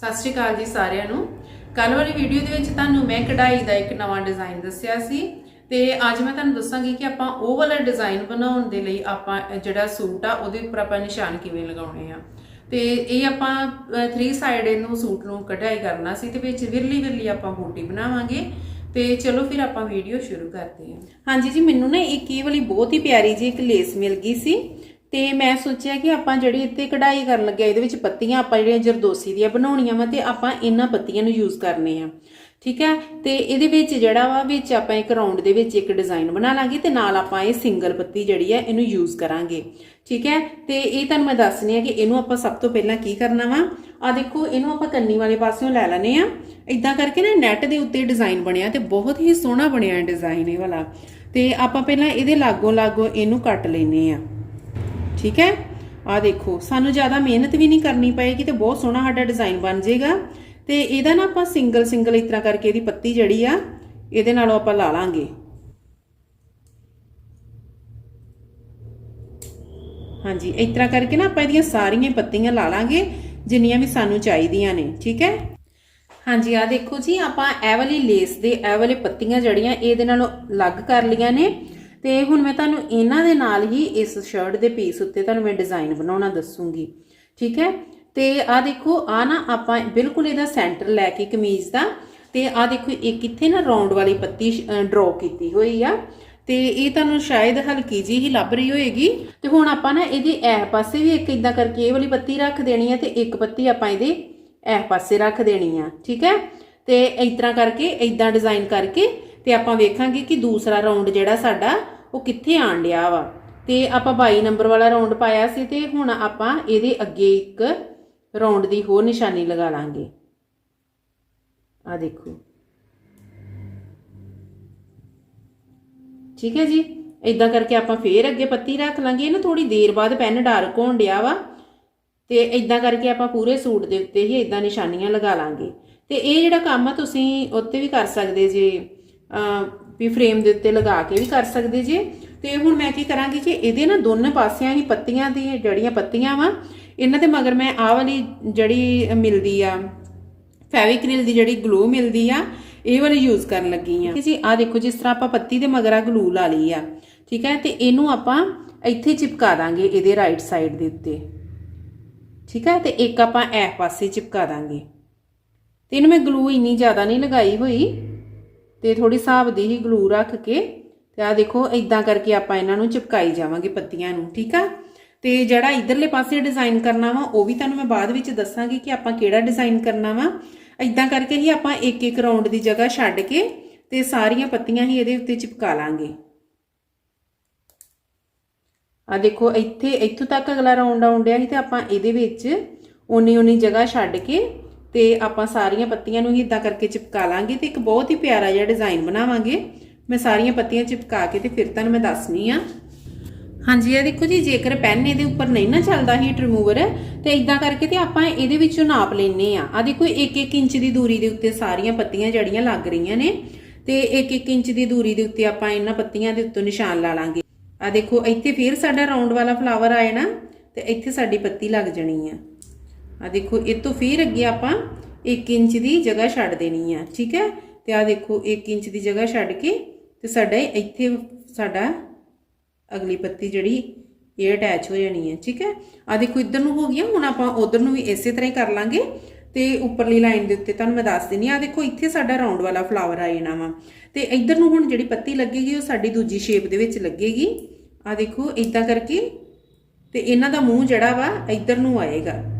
ਸਤਿ ਸ਼੍ਰੀ ਅਕਾਲ ਜੀ ਸਾਰਿਆਂ ਨੂੰ। ਕੱਲ ਵਾਲੀ ਵੀਡੀਓ ਦੇ ਵਿੱਚ ਤੁਹਾਨੂੰ ਮੈਂ ਕਢਾਈ ਦਾ ਇੱਕ ਨਵਾਂ ਡਿਜ਼ਾਈਨ ਦੱਸਿਆ ਸੀ ਤੇ ਅੱਜ ਮੈਂ ਤੁਹਾਨੂੰ ਦੱਸਾਂਗੀ ਕਿ ਆਪਾਂ ਉਹ ਵਾਲਾ ਡਿਜ਼ਾਈਨ ਬਣਾਉਣ ਦੇ ਲਈ ਆਪਾਂ ਜਿਹੜਾ ਸੂਟ ਆ, ਉਹਦੇ ਉੱਪਰ ਆਪਾਂ ਨਿਸ਼ਾਨ ਕਿਵੇਂ ਲਗਾਉਣੇ ਆ। ਤੇ ਇਹ ਆਪਾਂ 3 ਸਾਈਡ ਇਹਨੂੰ ਸੂਟ ਨੂੰ ਕਢਾਈ ਕਰਨਾ ਸੀ ਤੇ ਵਿੱਚ ਵਿਰਲੀ ਵਿਰਲੀ ਆਪਾਂ ਬੂਟੀ ਬਣਾਵਾਂਗੇ। ਤੇ ਚਲੋ ਫਿਰ ਆਪਾਂ ਵੀਡੀਓ ਸ਼ੁਰੂ ਕਰਦੇ ਹਾਂ। ਹਾਂਜੀ ਜੀ, ਮੈਨੂੰ ਨਾ ਇੱਕ ਇਹ ਵਾਲੀ ਬਹੁਤ ਹੀ ਪਿਆਰੀ ਜੀ ਇੱਕ ਲੇਸ ਮਿਲ ਗਈ ਸੀ। ਤੇ ਮੈਂ ਸੋਚਿਆ ਕਿ ਆਪਾਂ ਜਿਹੜੀ ਇੱਥੇ ਕਢਾਈ ਕਰਨ ਲੱਗੇ ਇਹਦੇ ਵਿੱਚ ਪੱਤੀਆਂ ਆਪਾਂ ਜਿਹੜੀਆਂ ਜਰਦੋਸੀ ਦੀਆਂ ਬਣਾਉਣੀਆਂ ਵਾ ਤੇ ਆਪਾਂ ਇਹਨਾਂ ਪੱਤੀਆਂ ਨੂੰ ਯੂਜ਼ ਕਰਨੇ ਆ। ਠੀਕ ਹੈ ਤੇ ਇਹਦੇ ਵਿੱਚ ਜਿਹੜਾ ਵਾ, ਵਿੱਚ ਆਪਾਂ ਇੱਕ ਰਾਉਂਡ ਦੇ ਵਿੱਚ ਇੱਕ ਡਿਜ਼ਾਈਨ ਬਣਾ ਲਾਂਗੇ ਤੇ ਨਾਲ ਆਪਾਂ ਇਹ ਸਿੰਗਲ ਪੱਤੀ ਜਿਹੜੀ ਹੈ ਇਹਨੂੰ ਯੂਜ਼ ਕਰਾਂਗੇ। ਠੀਕ ਹੈ ਤੇ ਇਹ ਤੁਹਾਨੂੰ ਮੈਂ ਦੱਸਣੀ ਆ ਕਿ ਇਹਨੂੰ ਆਪਾਂ ਸਭ ਤੋਂ ਪਹਿਲਾਂ ਕੀ ਕਰਨਾ ਵਾ? ਆ ਦੇਖੋ, ਇਹਨੂੰ ਆਪਾਂ ਕੰਨੀ ਵਾਲੇ ਪਾਸਿਓਂ ਲੈ ਲੈਨੇ ਆ। ਇਦਾਂ ਕਰਕੇ ਨਾ ਨੈਟ ਦੇ ਉੱਤੇ ਡਿਜ਼ਾਈਨ ਬਣਿਆ ਤੇ ਬਹੁਤ ਹੀ ਸੋਹਣਾ ਬਣਿਆ ਡਿਜ਼ਾਈਨ ਇਹ ਵਾਲਾ। ਤੇ ਆਪਾਂ ਪਹਿਲਾਂ ਇਹਦੇ ਲਾਗੋਂ ਲਾਗੋ ਇਹਨੂੰ ਕੱਟ ਲੈਨੇ ਆ। ਠੀਕ ਹੈ? ਆ ਦੇਖੋ, ਸਾਨੂੰ ਜ਼ਿਆਦਾ ਮਿਹਨਤ ਵੀ ਨਹੀਂ ਕਰਨੀ ਪਏਗੀ ਤੇ ਬਹੁਤ ਸੋਹਣਾ ਸਾਡਾ ਡਿਜ਼ਾਈਨ ਬਣ ਜਾਏਗਾ। ਤੇ ਇਹਦਾ ਨਾ ਆਪਾਂ ਸਿੰਗਲ ਸਿੰਗਲ ਇਸ ਤਰ੍ਹਾਂ ਕਰਕੇ ਇਹਦੀ ਪੱਤੀ ਜਿਹੜੀ ਆ, ਇਹਦੇ ਨਾਲੋਂ ਆਪਾਂ ਲਾ ਲਾਂਗੇ। ਹਾਂਜੀ, ਇਸ ਤਰ੍ਹਾਂ ਕਰਕੇ ਨਾ ਆਪਾਂ ਇਹਦੀਆਂ ਸਾਰੀਆਂ ਪੱਤੀਆਂ ਲਾ ਲਾਂਗੇ, ਜਿੰਨੀਆਂ ਵੀ ਸਾਨੂੰ ਚਾਹੀਦੀਆਂ ਨੇ, ਠੀਕ ਹੈ? ਹਾਂਜੀ ਆ ਦੇਖੋ ਜੀ, ਆਪਾਂ ਇਹ ਵਾਲੀ ਲੇਸ ਦੇ, ਇਹ ਵਾਲੇ ਪੱਤੀਆਂ ਜੜੀਆਂ ਇਹਦੇ ਨਾਲੋਂ ਅਲੱਗ ਕਰ ਲੀਆਂ ਨੇ। ਤੇ ਹੁਣ ਮੈਂ ਤੁਹਾਨੂੰ ਇਹਨਾਂ ਦੇ ਨਾਲ ਹੀ ਇਸ ਸ਼ਰਟ ਦੇ ਪੀਸ ਉੱਤੇ ਤੁਹਾਨੂੰ ਮੈਂ ਡਿਜ਼ਾਈਨ ਬਣਾਉਣਾ ਦੱਸੂਗੀ। ਠੀਕ ਹੈ? ਤੇ ਆ ਦੇਖੋ ਆ ਨਾ ਆਪਾਂ ਬਿਲਕੁਲ ਇਹਦਾ ਸੈਂਟਰ ਲੈ ਕੇ ਕਮੀਜ਼ ਦਾ ਤੇ ਆ ਦੇਖੋ ਇੱਕ ਇੱਥੇ ਨਾ ਰਾਉਂਡ ਵਾਲੀ ਪੱਤੀ ਡਰਾਅ ਕੀਤੀ ਹੋਈ ਆ। ਤੇ ਇਹ ਤੁਹਾਨੂੰ ਸ਼ਾਇਦ ਹਲਕੀ ਜੀ ਹੀ ਲੱਭ ਰਹੀ ਹੋਏਗੀ। ਤੇ ਹੁਣ ਆਪਾਂ ਨਾ ਇਹਦੇ ਇਹ ਪਾਸੇ ਵੀ ਇੱਕ ਇਦਾਂ ਕਰਕੇ ਇਹ ਵਾਲੀ ਪੱਤੀ ਰੱਖ ਦੇਣੀ ਹੈ ਤੇ ਇੱਕ ਪੱਤੀ ਆਪਾਂ ਇਹਦੇ ਇਹ ਪਾਸੇ ਰੱਖ ਦੇਣੀ ਆ। ਠੀਕ ਹੈ? ਤੇ ਇਸ ਤਰ੍ਹਾਂ ਕਰਕੇ ਇਦਾਂ ਡਿਜ਼ਾਈਨ ਕਰਕੇ ਤੇ ਆਪਾਂ ਵੇਖਾਂਗੇ ਕਿ ਦੂਸਰਾ ਰਾਉਂਡ ਜਿਹੜਾ ਸਾਡਾ, ਉਹ ਕਿੱਥੇ ਆਣ ਡਿਆ ਵਾ। ਤੇ ਆਪਾਂ 22 ਨੰਬਰ ਵਾਲਾ ਰਾਉਂਡ ਪਾਇਆ ਸੀ ਤੇ ਹੁਣ ਆਪਾਂ ਇਹਦੇ ਅੱਗੇ ਇੱਕ ਰਾਉਂਡ ਦੀ ਹੋਰ ਨਿਸ਼ਾਨੀ ਲਗਾ ਲਾਂਗੇ। ਆ ਦੇਖੋ। ਠੀਕ ਹੈ ਜੀ? ਇਦਾਂ ਕਰਕੇ ਆਪਾਂ ਫੇਰ ਅੱਗੇ ਪੱਤੀ ਰੱਖ ਲਾਂਗੇ। ਇਹ ਨਾ ਥੋੜੀ ਦੇਰ ਬਾਅਦ ਪੈਨ ਡਾਰਕ ਹੋਣ ਡਿਆ ਵਾ। ਤੇ ਇਦਾਂ ਕਰਕੇ ਆਪਾਂ ਪੂਰੇ ਸੂਟ ਦੇ ਉੱਤੇ ਹੀ ਇਦਾਂ ਨਿਸ਼ਾਨੀਆਂ ਲਗਾ ਲਾਂਗੇ। ਤੇ ਇਹ ਜਿਹੜਾ ਕੰਮ ਆ, ਤੁਸੀਂ ਉੱਤੇ ਵੀ ਕਰ ਸਕਦੇ ਜੇ। ਵੀ ਫਰੇਮ ਦੇ ਉੱਤੇ ਲਗਾ ਕੇ ਵੀ ਕਰ ਸਕਦੇ ਜੇ। ਤੇ ਹੁਣ ਮੈਂ ਕੀ ਕਰਾਂਗੀ ਕਿ ਇਹਦੇ ਨਾ ਦੋਨੋਂ ਪਾਸਿਆਂ ਹੀ ਪੱਤੀਆਂ ਦੀ ਜੜੀਆਂ ਪੱਤੀਆਂ ਵਾ। ਇਹਨਾਂ ਦੇ ਮਗਰ ਮੈਂ ਆਹ ਵਾਲੀ ਜਿਹੜੀ ਮਿਲਦੀ ਆ, ਫੈਵਿਕ੍ਰਿਲ ਦੀ ਜਿਹੜੀ ਗਲੂ ਮਿਲਦੀ ਆ, ਇਹ ਵਾਲੀ ਯੂਜ਼ ਕਰਨ ਲੱਗੀ ਆ। ਜੀ ਆ ਦੇਖੋ, ਜਿਸ ਤਰ੍ਹਾਂ ਆਪਾਂ ਪੱਤੀ ਦੇ ਮਗਰ ਆ ਗਲੂ ਲਾ ਲਈ ਆ, ਠੀਕ ਹੈ? ਤੇ ਇਹਨੂੰ ਆਪਾਂ ਇੱਥੇ ਚਿਪਕਾ ਦਾਂਗੇ ਇਹਦੇ ਰਾਈਟ ਸਾਈਡ ਦੇ ਉੱਤੇ। ਠੀਕ ਹੈ? ਤੇ ਇੱਕ ਆਪਾਂ ਇਹ ਪਾਸੇ ਚਿਪਕਾ ਦਾਂਗੇ। ਤੇ ਇਹਨੂੰ ਮੈਂ ਗਲੂ ਇੰਨੀ ਜ਼ਿਆਦਾ ਨਹੀਂ ਲਗਾਈ ਹੋਈ। ਤੇ ਥੋੜੀ ਹਿਸਾਬ ਦੀ ਹੀ ਗਲੂ ਰੱਖ ਕੇ ਤੇ ਆ ਦੇਖੋ ਇਦਾਂ ਕਰਕੇ ਆਪਾਂ ਇਹਨਾਂ ਨੂੰ ਚਿਪਕਾਈ ਜਾਵਾਂਗੇ ਪੱਤੀਆਂ ਨੂੰ, ਠੀਕ ਆ? ਤੇ ਜਿਹੜਾ ਇਧਰਲੇ ਪਾਸੇ ਡਿਜ਼ਾਈਨ ਕਰਨਾ ਵਾ, ਉਹ ਵੀ ਤੁਹਾਨੂੰ ਮੈਂ ਬਾਅਦ ਵਿੱਚ ਦੱਸਾਂਗੀ ਕਿ ਆਪਾਂ ਕਿਹੜਾ ਡਿਜ਼ਾਈਨ ਕਰਨਾ ਵਾ। ਇਦਾਂ ਕਰਕੇ ਹੀ ਆਪਾਂ ਇੱਕ ਇੱਕ ਰਾਉਂਡ ਦੀ ਜਗ੍ਹਾ ਛੱਡ ਕੇ ਤੇ ਸਾਰੀਆਂ ਪੱਤੀਆਂ ਹੀ ਇਹਦੇ ਉੱਤੇ ਚਿਪਕਾ ਲਾਂਗੇ। ਆ ਦੇਖੋ, ਇੱਥੇ, ਇੱਥੋਂ ਤੱਕ ਅਗਲਾ ਰਾਉਂਡ ਆਉਂਦਿਆ ਸੀ ਤੇ ਆਪਾਂ ਇਹਦੇ ਵਿੱਚ ਓਨੀ ਓਨੀ ਜਗ੍ਹਾ ਛੱਡ ਕੇ ਤੇ ਆਪਾਂ ਸਾਰੀਆਂ ਪੱਤੀਆਂ ਨੂੰ ਹੀ ਇਦਾਂ ਕਰਕੇ ਚਿਪਕਾ ਲਾਂਗੇ ਤੇ ਇੱਕ ਬਹੁਤ ਹੀ ਪਿਆਰਾ ਜਿਹਾ ਡਿਜ਼ਾਈਨ ਬਣਾਵਾਂਗੇ। ਮੈਂ ਸਾਰੀਆਂ ਪੱਤੀਆਂ ਚਿਪਕਾ ਕੇ ਤੇ ਫਿਰ ਤੁਹਾਨੂੰ ਮੈਂ ਦੱਸਣੀ ਆ ਹਾਂਜੀ, ਇਹ ਦੇਖੋ ਜੀ, ਜੇਕਰ ਪੈਨ ਇਹਦੇ ਉੱਪਰ ਨਹੀਂ ਨਾ ਚੱਲਦਾ ਹੀਟ ਰਿਮੂਵਰ ਤੇ ਇਦਾਂ ਕਰਕੇ ਤੇ ਆਪਾਂ ਇਹਦੇ ਵਿੱਚੋਂ ਨਾਪ ਲੈਨੇ ਆ ਆ ਦੇਖੋ 1-1 ਇੰਚ ਦੀ ਦੂਰੀ ਦੇ ਉੱਤੇ ਸਾਰੀਆਂ ਪੱਤੀਆਂ ਜੜੀਆਂ ਲੱਗ ਰਹੀਆਂ ਨੇ, ਤੇ 1-1 ਇੰਚ ਦੀ ਦੂਰੀ ਦੇ ਉੱਤੇ ਆਪਾਂ ਇਹਨਾਂ ਪੱਤੀਆਂ ਦੇ ਉੱਤੋਂ ਨਿਸ਼ਾਨ ਲਾ ਲਾਂਗੇ। ਆ ਦੇਖੋ, ਇੱਥੇ ਫਿਰ ਸਾਡਾ ਰਾਉਂਡ ਵਾਲਾ ਫਲਾਵਰ ਆਏ ਨਾ, ਤੇ ਇੱਥੇ ਸਾਡੀ ਪੱਤੀ ਲੱਗ ਜਣੀ ਆ। ਆ ਦੇਖੋ, ਇਹ ਤੋਂ ਫਿਰ ਅੱਗੇ ਆਪਾਂ 1 ਇੰਚ ਦੀ ਜਗ੍ਹਾ ਛੱਡ ਦੇਣੀ ਆ, ਠੀਕ ਹੈ? ਤੇ ਆ ਦੇਖੋ 1 ਇੰਚ ਦੀ ਜਗ੍ਹਾ ਛੱਡ ਕੇ ਤੇ ਸਾਡਾ ਇੱਥੇ ਸਾਡਾ ਅਗਲੀ ਪੱਤੀ ਜਿਹੜੀ, ਇਹ ਅਟੈਚ ਹੋ ਜਾਣੀ ਹੈ ਠੀਕ ਹੈ? ਆ ਦੇਖੋ, ਇੱਧਰ ਨੂੰ ਹੋ ਗਿਆ, ਹੁਣ ਆਪਾਂ ਉਧਰ ਨੂੰ ਵੀ ਇਸੇ ਤਰ੍ਹਾਂ ਹੀ ਕਰ ਲਾਂਗੇ। ਤੇ ਉੱਪਰਲੀ ਲਾਈਨ ਦੇ ਉੱਤੇ ਤੁਹਾਨੂੰ ਮੈਂ ਦੱਸ ਦਿੰਨੀ ਆ ਦੇਖੋ, ਇੱਥੇ ਸਾਡਾ ਰਾਉਂਡ ਵਾਲਾ ਫਲਾਵਰ ਆ ਜਾਣਾ ਵਾ। ਤੇ ਇੱਧਰ ਨੂੰ ਹੁਣ ਜਿਹੜੀ ਪੱਤੀ ਲੱਗੇਗੀ, ਉਹ ਸਾਡੀ ਦੂਜੀ ਸ਼ੇਪ ਦੇ ਵਿੱਚ ਲੱਗੇਗੀ। ਆ ਦੇਖੋ ਇਦਾਂ ਕਰਕੇ ਤੇ ਇਹਨਾਂ ਦਾ ਮੂੰਹ ਜਿਹੜਾ ਵਾ ਇੱਧਰ ਨੂੰ ਆਏਗਾ।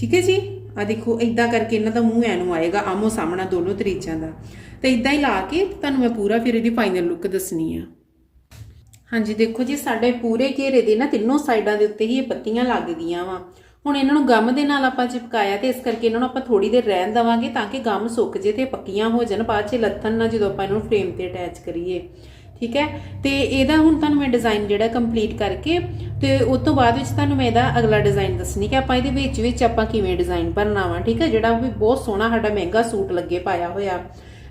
ਠੀਕ ਹੈ ਜੀ? ਆ ਦੇਖੋ ਇਦਾਂ ਕਰਕੇ ਇਹਨਾਂ ਦਾ ਮੂੰਹ ਐ ਨੂੰ ਆਏਗਾ ਆਮੋ ਸਾਹਮਣਾ ਦੋਨੋਂ ਤਰੀਚਾਂ ਦਾ। ਤੇ ਇਦਾਂ ਹੀ ਲਾ ਕੇ ਤੁਹਾਨੂੰ ਮੈਂ ਪੂਰਾ ਫਿਰ ਇਹਦੀ ਫਾਈਨਲ ਲੁੱਕ ਦੱਸਣੀ ਆ। ਹਾਂਜੀ, ਦੇਖੋ ਜੀ, ਸਾਡੇ ਪੂਰੇ ਘੇਰੇ ਦੇ ਨਾ ਤਿੰਨੋਂ ਸਾਈਡਾਂ ਦੇ ਉੱਤੇ ਹੀ ਇਹ ਪੱਤੀਆਂ ਲੱਗ ਗਈਆਂ ਵਾ। ਹੁਣ ਇਹਨਾਂ ਨੂੰ ਗਮ ਦੇ ਨਾਲ ਆਪਾਂ ਚਿਪਕਾਇਆ ਤੇ ਇਸ ਕਰਕੇ ਇਹਨਾਂ ਨੂੰ ਆਪਾਂ ਥੋੜੀ ਦੇਰ ਰਹਿਣ ਦਵਾਂਗੇ ਤਾਂ ਕਿ ਗਮ ਸੁੱਕ ਜੇ ਤੇ ਪੱਕੀਆਂ ਹੋ ਜਾਣ, ਬਾਅਦ ਚ ਲੱਥਣ ਨਾ ਜਦੋਂ ਆਪਾਂ ਇਹਨੂੰ ਫਰੇਮ ਤੇ ਅਟੈਚ ਕਰੀਏ। ਠੀਕ ਹੈ? ਤੇ ਇਹਦਾ ਹੁਣ ਤੁਹਾਨੂੰ ਮੈਂ ਡਿਜ਼ਾਈਨ ਜਿਹੜਾ ਕੰਪਲੀਟ ਕਰਕੇ ਤੇ ਉਸ ਤੋਂ ਬਾਅਦ ਵਿੱਚ ਤੁਹਾਨੂੰ ਮੈਂ ਇਹਦਾ ਅਗਲਾ ਡਿਜ਼ਾਈਨ ਦੱਸਣੀ ਕਿ ਆਪਾਂ ਇਹਦੇ ਵਿੱਚ ਵਿੱਚ ਆਪਾਂ ਕਿਵੇਂ ਡਿਜ਼ਾਈਨ ਭਰਨਾ ਵਾ ਠੀਕ ਹੈ? ਜਿਹੜਾ ਵੀ ਬਹੁਤ ਸੋਹਣਾ ਸਾਡਾ ਮਹਿੰਗਾ ਸੂਟ ਲੱਗੇ ਪਾਇਆ ਹੋਇਆ।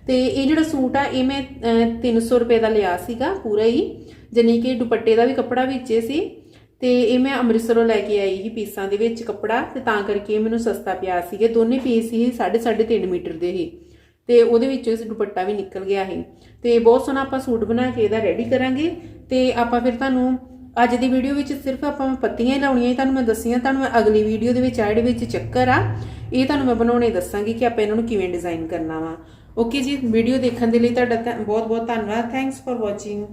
ਤੇ ਇਹ ਜਿਹੜਾ ਸੂਟ ਆ ਇਹ ਮੈਂ ਅਹ, 300 ਰੁਪਏ ਦਾ ਲਿਆ ਸੀਗਾ ਪੂਰਾ ਹੀ ਜਾਨੀ ਕਿ ਦੁਪੱਟੇ ਦਾ ਵੀ ਕੱਪੜਾ ਵਿੱਚੇ ਸੀ। ਤੇ ਇਹ ਮੈਂ ਅੰਮ੍ਰਿਤਸਰੋਂ ਲੈ ਕੇ ਆਈ ਸੀ ਪੀਸਾਂ ਦੇ ਵਿੱਚ ਕੱਪੜਾ ਤੇ ਤਾਂ ਕਰਕੇ ਇਹ ਮੈਨੂੰ ਸਸਤਾ ਪਿਆ ਸੀਗੇ। ਦੋਨੇ ਪੀਸ ਸੀ 3.5 3 ਮੀਟਰ ਦੇ ਹੀ। ਤੇ ਉਹਦੇ ਵਿੱਚੋਂ ਇਸ ਦੁਪੱਟਾ ਵੀ ਨਿਕਲ ਗਿਆ ਸੀ। ਤੇ ਬਹੁਤ ਸੋਹਣਾ ਆਪਾਂ ਸੂਟ ਬਣਾ ਕੇ ਇਹਦਾ ਰੈਡੀ ਕਰਾਂਗੇ। ਤੇ ਆਪਾਂ ਫਿਰ ਤੁਹਾਨੂੰ ਅੱਜ ਦੀ ਵੀਡੀਓ ਵਿੱਚ ਸਿਰਫ ਆਪਾਂ ਪੱਤੀਆਂ ਹੀ ਲਾਉਣੀਆਂ ਸੀ, ਤੁਹਾਨੂੰ ਮੈਂ ਦੱਸੀਆਂ, ਤੁਹਾਨੂੰ ਮੈਂ ਅਗਲੀ ਵੀਡੀਓ ਦੇ ਵਿੱਚ ਆ ਵਿੱਚ ਚੱਕਰ ਆ, ਇਹ ਤੁਹਾਨੂੰ ਮੈਂ ਬਣਾਉਣੇ ਦੱਸਾਂਗੀ ਕਿ ਆਪਾਂ ਇਹਨਾਂ ਨੂੰ ਕਿਵੇਂ ਡਿਜ਼ਾਈਨ ਕਰਨਾ ਵਾ। ਓਕੇ ਜੀ ਵੀਡੀਓ ਦੇਖਣ ਦੇ ਲਈ ਤੁਹਾਡਾ ਬਹੁਤ ਬਹੁਤ ਧੰਨਵਾਦ। Thanks for watching